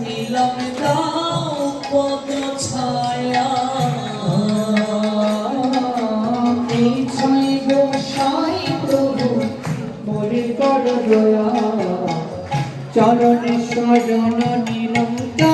নীলম দাও পদ ছায়া। গোসাই প্রভু মোরে কর দয়া। চরণে শরণ নিলম দাও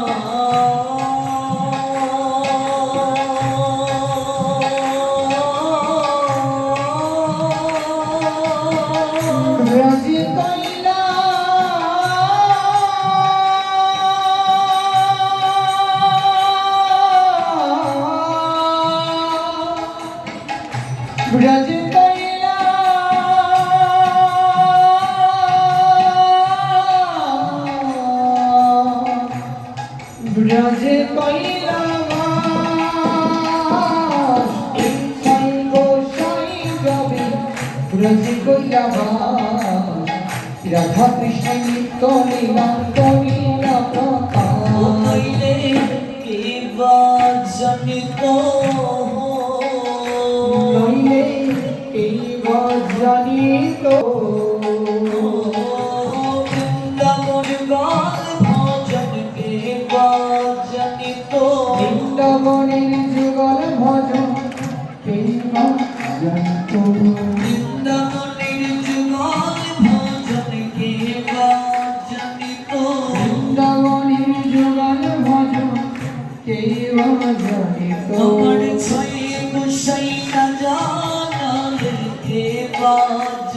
ব্রজ কইলা। ব্রজ যাবে ব্রজ কইলা রাধা কৃষ্ণ নিত্য লীলা করিলা প্রকাশ কইলে বাজনিত বৃন্দাবনের যুগল ভজন বৃন্দাবনের যুগল ভজন কে বাজনিত বৃন্দাবনের যুগল ভজন কেই জানিত তোমার ছয় গুসাই না জানালে কে বাজনিত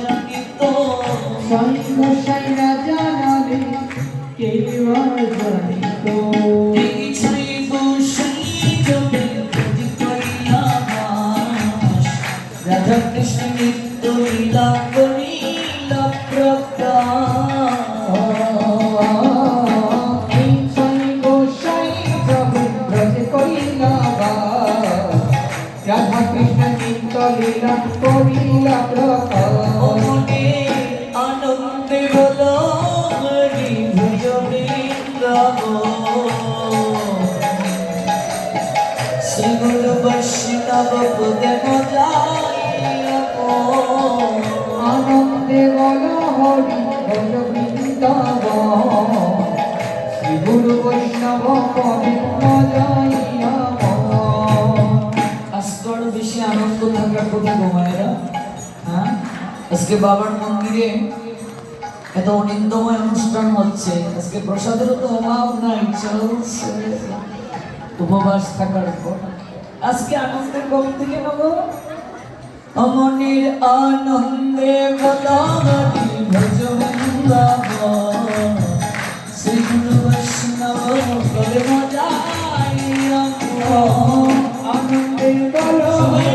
সাই গোসাই না জানালে জানিত রাধা কৃষ্ণ নিত্য লীলা করিলা রাধা কৃষ্ণ নিত্য লীলা করিলা প্রকাশ আনন্দে বল হরি বল বৃন্দাবন শ্রী বেশি আনন্দ থাকার কথা হ্যাঁ? আজকে বাবার মন্দিরে এত অনিন্দময় অনুষ্ঠান হচ্ছে, আজকে প্রসাদেরও তো অভাব নাই, চলছে। উপবাস থাকার পর। আজকে আনন্দের কম থেকে নেব। অমনির আনন্দে বলারি ভজ বৃন্দাবন শ্রী গুরু বৈষ্ণব করে মজাই আনন্দে বল। সবাই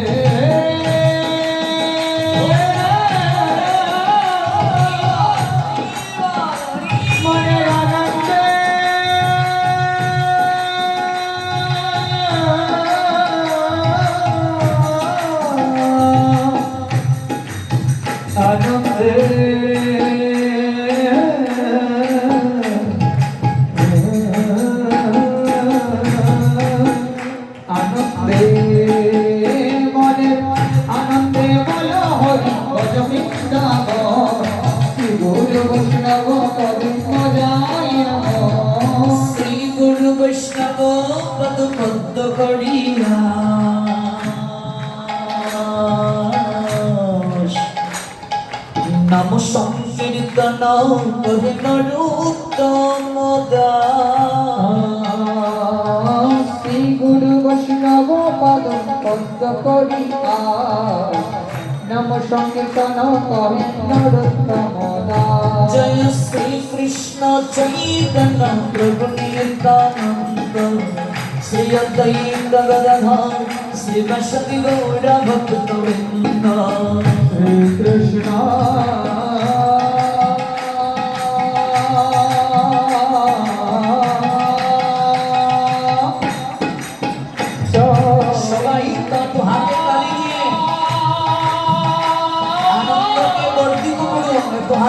করি নম সংকীর্তন করি নরোত্তম জয় শ্রী কৃষ্ণ চৈতন্য প্রভু নিত্যানন্দ। শ্রী অদ্বৈত গদাধর শ্রী বসতি গৌর ভক্ত বৃন্দ শ্রী কৃষ্ণ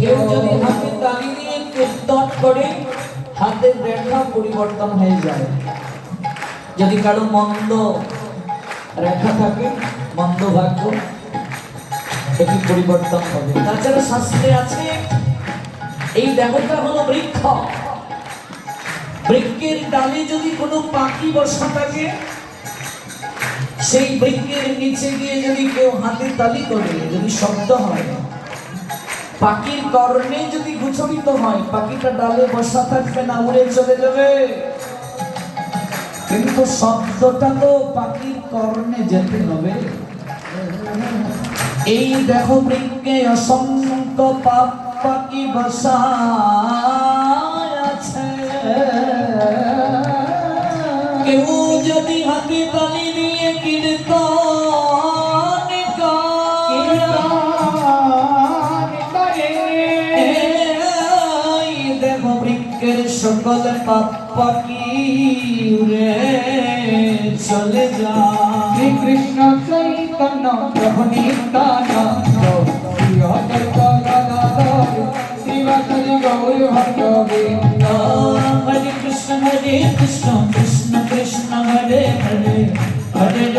কেউ যদি হাতে তালি দিয়ে কীর্তন করে হাতের রেখা পরিবর্তন হয়ে যায়। যদি কারও মন্দ রেখা থাকে মন্দ ভাগ্য এটি পরিবর্তন হবে। তাছাড়া শাস্ত্রে আছে এই দেহটা হলো বৃক্ষ। বৃক্ষের ডালে যদি কোনো পাখি বসা থাকে সেই বৃক্ষের নিচে গিয়ে যদি কেউ হাতে তালি করে, যদি শব্দ হয়, পাখির কর্ণে যদি গুছরিত হয়, পাখিটা ডালে বসা থাকবে না, উড়ে চলে যাবে। কিন্তু শব্দটা তো পাখির কর্ণে যেতে হবে। এই দেখো বৃক্ষে অসংখ্য পাপ পাখি বসা আছে। কেউ যদি হাতে তালি সকল পাপ উড়ে চলে যায় শ্রীকৃষ্ণ চৈতন্য প্রভু নিত্যানন্দ শ্রী হরে কৃষ্ণ হরে কৃষ্ণ কৃষ্ণ কৃষ্ণ হরে হরে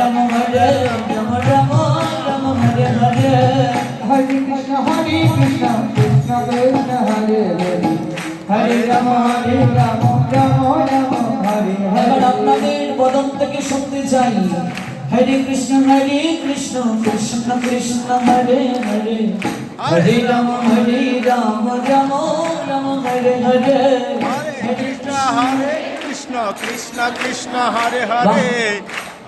রাম হরে রাম রাম রাম হরে হরে। হরে কৃষ্ণ হরে কৃষ্ণ কৃষ্ণ কৃষ্ণ হরে হরে। হরে রাম হরে রাম রাম রাম হরে হরে। আপনাদের বদন থেকে শুনতে চাই। হরে কৃষ্ণ হরে কৃষ্ণ কৃষ্ণ কৃষ্ণ হরে হরে। হরে রাম হরে রাম রাম রাম হরে হরে। হরে কৃষ্ণ হরে কৃষ্ণ কৃষ্ণ কৃষ্ণ হরে হরে।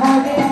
হরে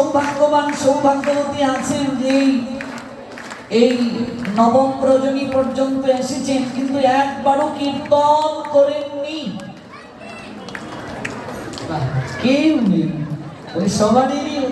সৌভাগ্যবান সৌভাগ্যবতী আছেন যে এই- নবম প্রজনী পর্যন্ত এসেছেন, কিন্তু একবারও কীর্তন করেননি। কেউ নেই। ওই সবারই